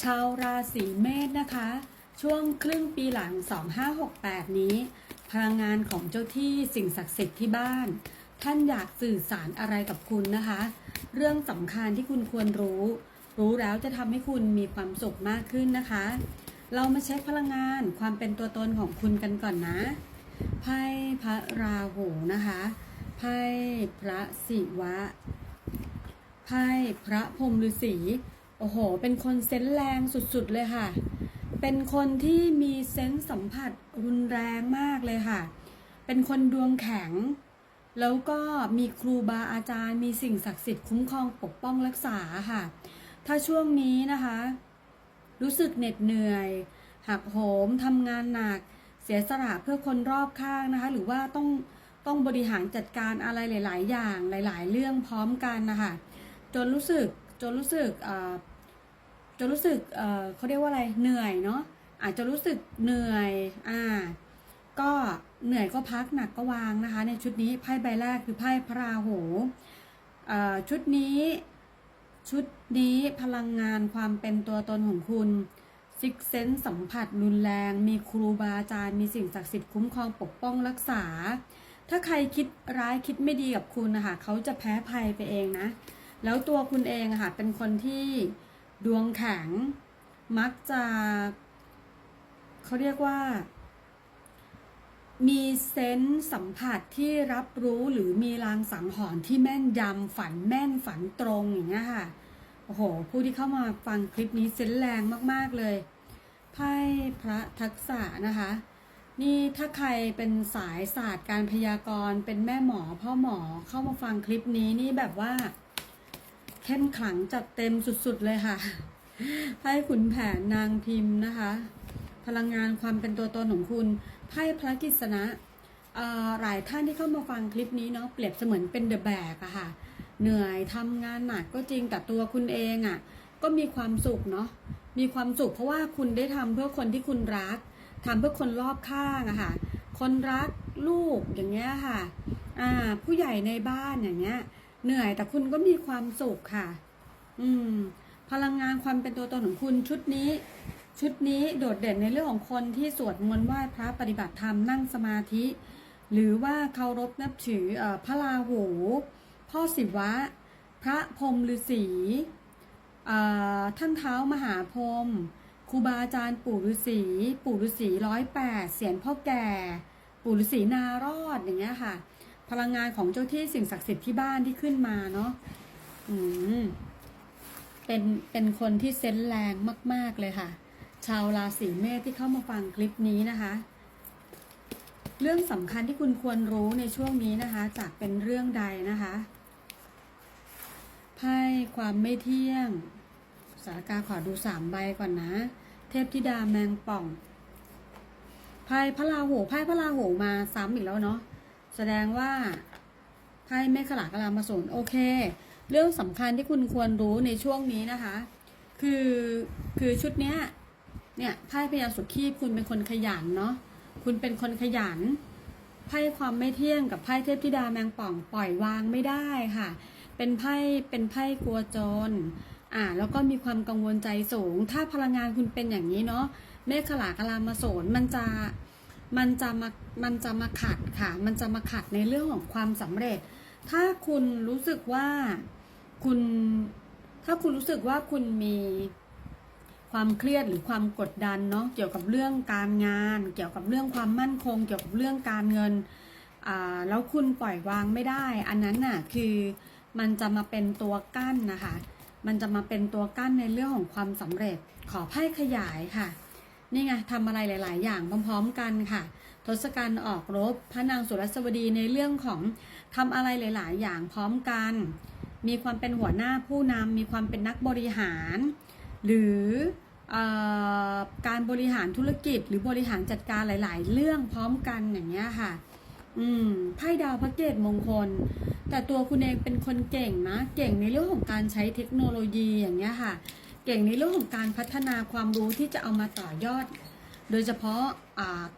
ชาวราศีเมษนะคะ ช่วงครึ่งปีหลัง 2568 นี้ พลังงานของเจ้าที่สิ่งศักดิ์สิทธิ์ที่บ้าน ท่านอยากสื่อสารอะไรกับคุณนะคะ เรื่องสำคัญที่คุณควรรู้ รู้แล้วจะทำให้คุณมีความสุขมากขึ้นนะคะ เรามาเช็คพลังงานความเป็นตัวตนของคุณกันก่อนนะไพ่พระราหูนะคะไพ่พระศิวะไพ่พระพรหมฤาษี โอ้โห เป็นคนเซนส์แรงสุดๆเลยค่ะ เป็นคนที่มีเซนส์สัมผัสรุนแรงมากเลยค่ะ เป็นคนดวงแข็ง แล้วก็มีครูบาอาจารย์ มีสิ่งศักดิ์สิทธิ์คุ้มครองปกป้องรักษาค่ะ ถ้าช่วงนี้นะคะ รู้สึกเหน็ดเหนื่อย หักโหมทำงานหนัก เสียสละเพื่อคนรอบข้างนะคะ หรือว่าต้องต้องบริหารจัดการอะไรหลาย ๆ อย่างหลาย ๆ เรื่องพร้อมกันนะคะ จนรู้สึกจนรู้สึกอ่อ จนรู้สึกเออเขาเรียกว่าอะไรเหนื่อยเนาะอาจจะรู้สึกเหนื่อยอ่าก็เหนื่อยก็พักหนักก็วางนะคะ ในชุดนี้ไพ่ใบแรกคือไพ่พระราหูอ่อชุดนี้ชุดนี้พลังงานความเป็นตัวตนของคุณซิกเซนสัมผัสรุนแรง มีครูบาอาจารย์มีสิ่งศักดิ์สิทธิ์คุ้มครองปกป้องรักษา ถ้าใครคิดร้ายคิดไม่ดีกับคุณนะคะเขาจะแพ้ภัยไปเองนะ แล้วตัวคุณเองอะค่ะเป็นคนที่ ดวงแข็ง มักจะเขาเรียกว่า มีเซนส์สัมผัสที่รับรู้หรือมีลางสังหรณ์ที่แม่นยำฝันแม่นฝันตรงอย่างเงี้ยค่ะโอ้โห ผู้ที่เข้ามาฟังคลิปนี้เซนแรงมาก ๆ เลยไพ่พระทักษะนะคะ นี่ถ้าใครเป็นสายศาสตร์การพยากรณ์เป็นแม่หมอพ่อหมอเข้ามาฟังคลิปนี้นี่แบบว่า เข้มขลังจัดเต็มสุดๆเลยค่ะไพ่ขุนแผนนางพิมพ์นะคะ พลังงานความเป็นตัวตนของคุณไพ่พระกิษณะอ่อหลายท่านที่เข้ามาฟังคลิปนี้เนาะเปรียบเสมือนเป็นเดอะแบกอะค่ะ เหนื่อยทำงานหนักก็จริงแต่ตัวคุณเองอะก็มีความสุขเนาะมีความสุขเพราะว่าคุณได้ทำเพื่อคนที่คุณรักทำเพื่อคนรอบข้างอะค่ะ คนรักลูกอย่างเงี้ยค่ะอ่าผู้ใหญ่ในบ้านอย่างเงี้ย เหนื่อยแต่คุณก็มีความสุขค่ะ อืม พลังงานความเป็นตัวตนของคุณชุดนี้ ชุดนี้โดดเด่นในเรื่องของคนที่สวดมนต์ไหว้พระปฏิบัติธรรมนั่งสมาธิ หรือว่าเคารพนับถือพระราหู พ่อศิวะ พระพรมฤาษีท่านเท้ามหาพรมครูบาอาจารย์ปู่ฤาษีปู่ฤาษีร้อยแปดเสียนพ่อแก่ ปู่ฤาษีนารอดอย่างเงี้ยค่ะ พลังงานของเจ้าที่สิ่งศักดิ์สิทธิ์ที่บ้านที่ขึ้นมาเนาะอืมเป็นเป็นคนที่เซนแรงมาก ๆ เลยค่ะ ชาวราศีเมษที่เข้ามาฟังคลิปนี้นะคะ เรื่องสำคัญที่คุณควรรู้ในช่วงนี้นะคะ จากเป็นเรื่องใดนะคะไพ่ความไม่เที่ยง สารกาขอดูสามใบก่อนนะ เทพธิดาแมงป่องไพ่พระราหูไพ่พระราหูมาซ้ำอีกแล้วเนาะ แสดงว่าไพ่เมฆขลากลามาสูนโอเค เรื่องสำคัญที่คุณควรรู้ในช่วงนี้นะคะ คือคือชุดเนี้ยเนี่ยไพ่พญาสุขีคุณเป็นคนขยันเนาะคุณเป็นคนขยันไพ่ความไม่เที่ยงกับไพ่เทพธิดาแมงป่องปล่อยวางไม่ได้ค่ะ เป็นไพ่เป็นไพ่กลัวจนอ่าแล้วก็มีความกังวลใจสูง ถ้าพลังงานคุณเป็นอย่างนี้เนาะเมฆขลากลามาโสนมันจะ มันจะมามันจะมาขัดค่ะ มันจะมาขัดในเรื่องของความสำเร็จ ถ้าคุณรู้สึกว่าคุณ ถ้าคุณรู้สึกว่าคุณมีความเครียดหรือความกดดันเนาะเกี่ยวกับเรื่องการงาน เกี่ยวกับเรื่องความมั่นคง เกี่ยวกับเรื่องการเงินอ่าแล้วคุณปล่อยวางไม่ได้ อันนั้นน่ะคือมันจะมาเป็นตัวกั้นนะคะ มันจะมาเป็นตัวกั้นในเรื่องของความสำเร็จ ขอไพ่ขยายค่ะ นี่ไงทำอะไรหลาย ๆ อย่างพร้อม ๆ กันค่ะ ทศกัณฐ์ออกรบ พระนางสุรสวดีในเรื่องของทำอะไรหลาย ๆ อย่างพร้อมกัน มีความเป็นหัวหน้าผู้นำมีความเป็นนักบริหาร หรืออการบริหารธุรกิจ หรือบริหารจัดการหลาย ๆ เรื่องพร้อมกันอย่างเงี้ยค่ะ อืมไพ่ดาวพระเกตมงคล แต่ตัวคุณเองเป็นคนเก่งนะ เก่งในเรื่องของการใช้เทคโนโลยีอย่างเงี้ยค่ะ เก่งในเรื่องของการพัฒนาความรู้ที่จะเอามาต่อยอด โดยเฉพาะ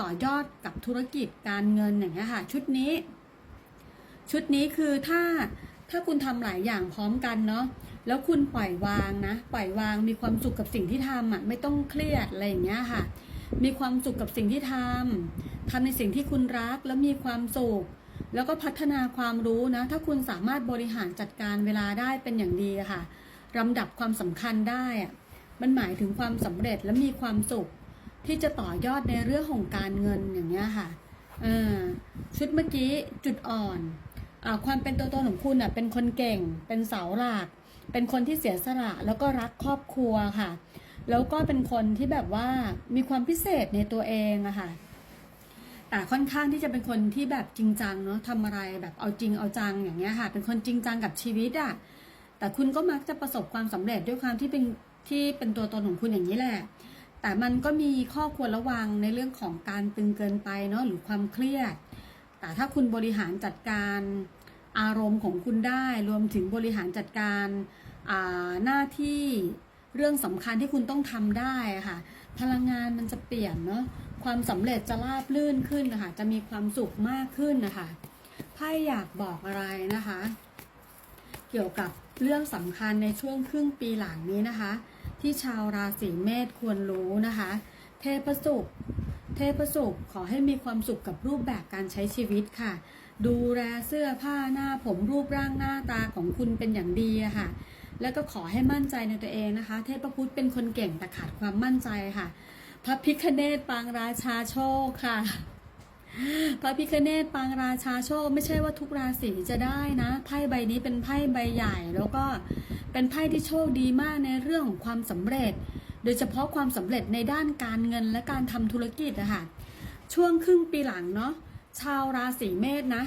ต่อยอดกับธุรกิจการเงินอย่างเงี้ยค่ะชุดนี้ ชุดนี้คือถ้าถ้าคุณทำหลายอย่างพร้อมกันเนาะแล้วคุณปล่อยวางนะ ปล่อยวางมีความสุขกับสิ่งที่ทำอะไม่ต้องเครียดอะไรอย่างเงี้ยค่ะ มีความสุขกับสิ่งที่ทำทำในสิ่งที่คุณรักแล้วมีความสุขแล้วก็พัฒนาความรู้นะ ถ้าคุณสามารถบริหารจัดการเวลาได้เป็นอย่างดีค่ะ ลำดับความสำคัญได้อะมันหมายถึงความสำเร็จและมีความสุข ที่จะต่อยอดในเรื่องของการเงินอย่างเงี้ยค่ะชุดเมื่อกี้จุดอ่อนอความเป็นตัวตนของคุณอะเป็นคนเก่ง เป็นเสาหลัก เป็นคนที่เสียสละแล้วก็รักครอบครัวค่ะ แล้วก็เป็นคนที่แบบว่ามีความพิเศษในตัวเองอะค่ะแต่ค่อนข้างที่จะเป็นคนที่แบบจริงจังเนาะทำอะไรแบบเอาจริงเอาจังอย่างเงี้ยค่ะ เป็นคนจริงจังกับชีวิตอะ แต่คุณก็มักจะประสบความสำเร็จด้วยความที่เป็นที่เป็นตัวตนของคุณอย่างนี้แหละ แต่มันก็มีข้อควรระวังในเรื่องของการตึงเกินไปเนาะหรือความเครียด แต่ถ้าคุณบริหารจัดการอารมณ์ของคุณได้ รวมถึงบริหารจัดการหน้าที่เรื่องสำคัญที่คุณต้องทำได้ค่ะ พลังงานมันจะเปลี่ยนเนาะความสำเร็จจะราบลื่นขึ้นนะคะจะมีความสุขมากขึ้นนะคะไพ่อยากบอกอะไรนะคะ เกี่ยวกับ เรื่องสำคัญในช่วงครึ่งปีหลังนี้นะคะ ที่ชาวราศีเมษควรรู้นะคะ เทพสุข เทพสุขขอให้มีความสุขกับรูปแบบการใช้ชีวิตค่ะ ดูแลเสื้อผ้าหน้าผมรูปร่างหน้าตาของคุณเป็นอย่างดีค่ะ แล้วก็ขอให้มั่นใจในตัวเองนะคะ เทพพุทธเป็นคนเก่งแต่ขาดความมั่นใจค่ะพระพิคเนตปางราชาโชคค่ะ พระพิคเนตปางราชาโชค ไม่ใช่ว่าทุกราศีจะได้นะไพ่ใบนี้เป็นไพ่ใบใหญ่ แล้วก็เป็นไพ่ที่โชคดีมากในเรื่องของความสำเร็จ โดยเฉพาะความสำเร็จในด้านการเงินและการทำธุรกิจอะคะช่วงครึ่งปีหลังเนาะชาวราศีเมษนะ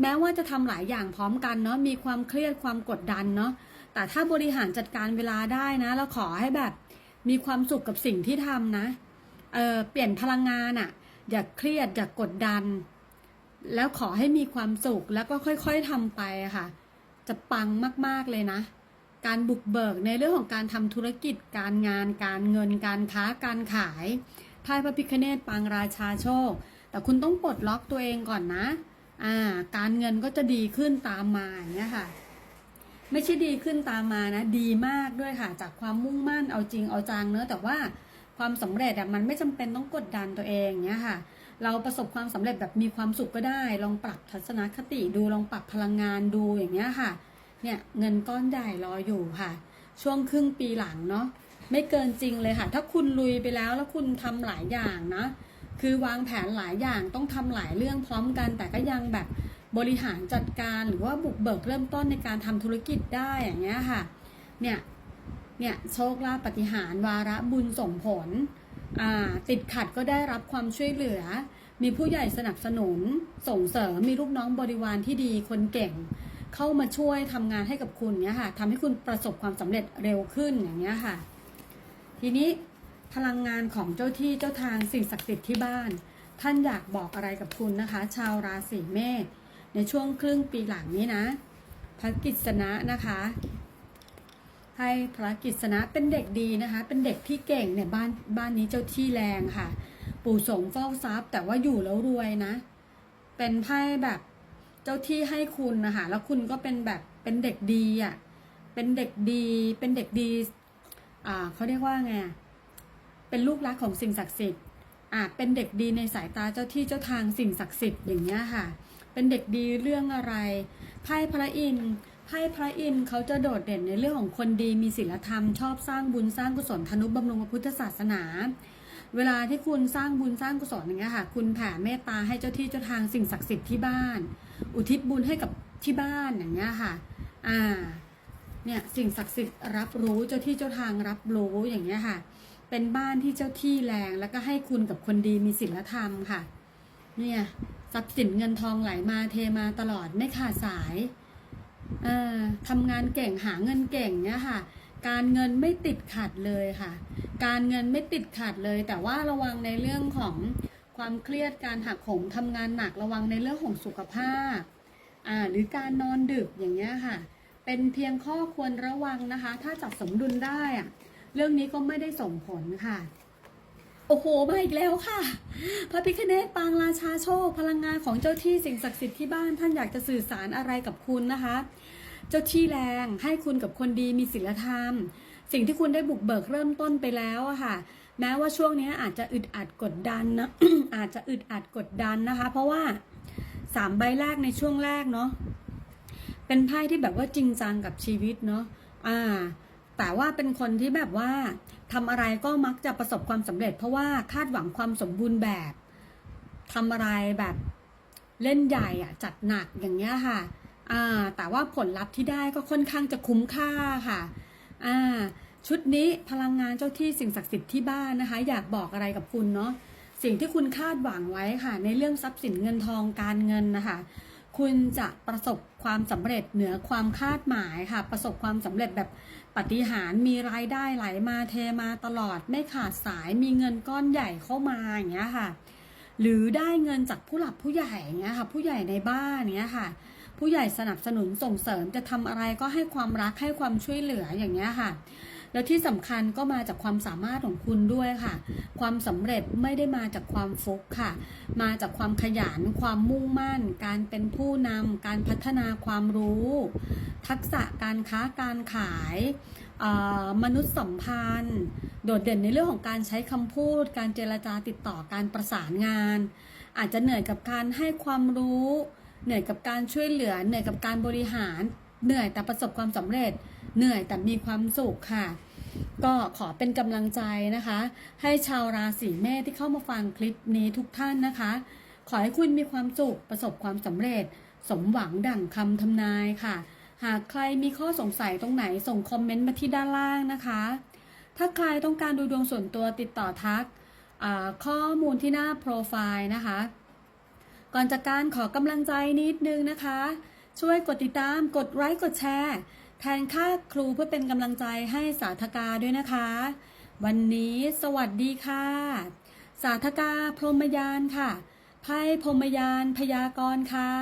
แม้ว่าจะทำหลายอย่างพร้อมกันเนาะมีความเครียดความกดดันเนาะแต่ถ้าบริหารจัดการเวลาได้นะ แล้วขอให้แบบมีความสุขกับสิ่งที่ทำนะเออเปลี่ยนพลังงานอะ อย่าเครียดอย่ากดดัน แล้วขอให้มีความสุขแล้วก็ค่อยๆทำไปค่ะ จะปังมากๆเลยนะ การบุกเบิกในเรื่องของการทำธุรกิจ การงาน การเงิน การค้า การขายไพ่พระพิคเนตปางราชาโชค แต่คุณต้องปลดล็อกตัวเองก่อนนะ อ่า การเงินก็จะดีขึ้นตามมาอย่างเงี้ยค่ะไม่ใช่ดีขึ้นตามมานะ ดีมากด้วยค่ะ จากความมุ่งมั่นเอาจริงเอาจังเนอะแต่ว่า ความสำเร็จอะมันไม่จำเป็นต้องกดดันตัวเองเงี้ยค่ะ เราประสบความสำเร็จแบบมีความสุขก็ได้ ลองปรับทัศนคติดูลองปรับพลังงานดูอย่างเงี้ยค่ะ เนี่ยเงินก้อนใหญ่รออยู่ค่ะ ช่วงครึ่งปีหลังเนาะไม่เกินจริงเลยค่ะ ถ้าคุณลุยไปแล้วแล้วคุณทำหลายอย่างนะคือวางแผนหลายอย่างต้องทำหลายเรื่องพร้อมกัน แต่ก็ยังแบบบริหารจัดการหรือว่าบุกเบิกเริ่มต้นในการทำธุรกิจได้อย่างเงี้ยค่ะ เนี่ย เนี่ยโชคลาภปฏิหารวาระบุญส่งผล ติดขัดก็ได้รับความช่วยเหลือ มีผู้ใหญ่สนับสนุน ส่งเสริมมีลูกน้องบริวารที่ดีคนเก่ง เข้ามาช่วยทำงานให้กับคุณเนี้ยค่ะทำให้คุณประสบความสำเร็จเร็วขึ้นอย่างเงี้ยค่ะ ทีนี้พลังงานของเจ้าที่เจ้าทางสิ่งศักดิ์สิทธิ์ที่บ้าน ท่านอยากบอกอะไรกับคุณนะคะ ชาวราศีเมษในช่วงครึ่งปีหลังนี้นะพระกิษณะนะคะ ให้พระกิษณะเป็นเด็กดีนะคะ เป็นเด็กที่เก่งเนี่ยบ้านบ้านนี้เจ้าที่แรงค่ะ ปู่สงเฝ้าทรัพย์ แต่ว่าอยู่แล้วรวยนะ เป็นไพ่แบบเจ้าที่ให้คุณนะคะแล้วคุณก็เป็นแบบเป็นเด็กดีอะเป็นเด็กดีเป็นเด็กดีอ่าเขาเรียกว่าไงเป็นลูกรักของสิ่งศักดิ์สิทธิ์อ่าเป็นเด็กดีในสายตาเจ้าที่เจ้าทางสิ่งศักดิ์สิทธิ์อย่างเงี้ยค่ะ เป็นเด็กดีเรื่องอะไรไพ่พระอินทร์ ไพ่พระอินทร์เขาจะโดดเด่นในเรื่องของคนดีมีศีลธรรม ชอบสร้างบุญสร้างกุศลธนุบำรุงพระพุทธศาสนา เวลาที่คุณสร้างบุญสร้างกุศลอย่างเงี้ยค่ะ คุณแผ่เมตตาให้เจ้าที่เจ้าทางสิ่งศักดิ์สิทธิ์ที่บ้าน อุทิศบุญให้กับที่บ้านอย่างเงี้ยค่ะ อ่า เนี่ยสิ่งศักดิ์สิทธิ์รับรู้เจ้าที่เจ้าทางรับรู้อย่างเงี้ยค่ะ เป็นบ้านที่เจ้าที่แรงแล้วก็ให้คุณกับคนดีมีศีลธรรมค่ะ เนี่ยทรัพย์สินเงินทองไหลมาเทมาตลอดไม่ขาดสาย เออทำงานเก่งหาเงินเก่งเนี่ยค่ะ การเงินไม่ติดขัดเลยค่ะ การเงินไม่ติดขัดเลย แต่ว่าระวังในเรื่องของความเครียดการหักโหมทำงานหนักระวังในเรื่องของสุขภาพอ่าหรือการนอนดึกอย่างเงี้ยค่ะ เป็นเพียงข้อควรระวังนะคะ ถ้าจัดสมดุลได้อะเรื่องนี้ก็ไม่ได้ส่งผลค่ะ โอ้โหมาอีกแล้วค่ะ พระพิคเนตปางราชาโชค พลังงานของเจ้าที่สิ่งศักดิ์สิทธิ์ที่บ้านท่านอยากจะสื่อสารอะไรกับคุณนะคะ เจ้าที่แรงให้คุณกับคนดีมีศีลธรรม สิ่งที่คุณได้บุกเบิกเริ่มต้นไปแล้วอะค่ะ แม้ว่าช่วงนี้อาจจะอึดอัดกดดันนะอาจจะอึดอัดกดดันนะคะ เพราะว่าสามใบแรกในช่วงแรกเนาะเป็นไพ่ที่แบบว่าจริงจังกับชีวิตเนาะอ่า แต่ว่าเป็นคนที่แบบว่า ทำอะไรก็มักจะประสบความสำเร็จ เพราะว่าคาดหวังความสมบูรณ์แบบทำอะไรแบบเล่นใหญ่อะจัดหนักอย่างเงี้ยค่ะอ่าแต่ว่าผลลัพธ์ที่ได้ก็ค่อนข้างจะคุ้มค่าค่ะอ่าชุดนี้พลังงานเจ้าที่สิ่งศักดิ์สิทธิ์ที่บ้านนะคะ อยากบอกอะไรกับคุณเนาะสิ่งที่คุณคาดหวังไว้ค่ะ ในเรื่องทรัพย์สินเงินทองการเงินนะคะ คุณจะประสบความสำเร็จเหนือความคาดหมายค่ะ ประสบความสำเร็จแบบปฏิหารมีรายได้ไหลมาเทมาตลอดไม่ขาดสายมีเงินก้อนใหญ่เข้ามาอย่างเงี้ยค่ะ หรือได้เงินจากผู้หลักผู้ใหญ่อย่างเงี้ยค่ะ ผู้ใหญ่ในบ้านเงี้ยค่ะ ผู้ใหญ่สนับสนุนส่งเสริมจะทำอะไรก็ให้ความรักให้ความช่วยเหลืออย่างเงี้ยค่ะ แล้วที่สำคัญก็มาจากความสามารถของคุณด้วยค่ะ ความสำเร็จไม่ได้มาจากความฟุกค่ะ มาจากความขยัน ความมุ่งมั่น การเป็นผู้นำการพัฒนาความรู้ ทักษะการค้าการขายมนุษยสัมพันธ์ โดดเด่นในเรื่องของการใช้คำพูด การเจรจาติดต่อการประสานงาน อาจจะเหนื่อยกับการให้ความรู้ เหนื่อยกับการช่วยเหลือ เหนื่อยกับการบริหาร เหนื่อยแต่ประสบความสำเร็จ เหนื่อยแต่มีความสุขค่ะ ก็ขอเป็นกำลังใจนะคะ ให้ชาวราศีเมษที่เข้ามาฟังคลิปนี้ทุกท่านนะคะ ขอให้คุณมีความสุขประสบความสำเร็จ สมหวังดั่งคำทำนายค่ะ หากใครมีข้อสงสัยตรงไหนส่งคอมเมนต์มาที่ด้านล่างนะคะ ถ้าใครต้องการดูดวงส่วนตัวติดต่อทักข้อมูลที่หน้าโปรไฟล์นะคะ ก่อนจากการขอกำลังใจนิดนึงนะคะ ช่วยกดติดตาม กดไลค์ กดแชร์ แทนค่าครูเพื่อเป็นกำลังใจให้สาธกาด้วยนะคะ วันนี้สวัสดีค่ะ สาธกาพรหมยานค่ะไพ่พรหมยานพยากรณ์ค่ะ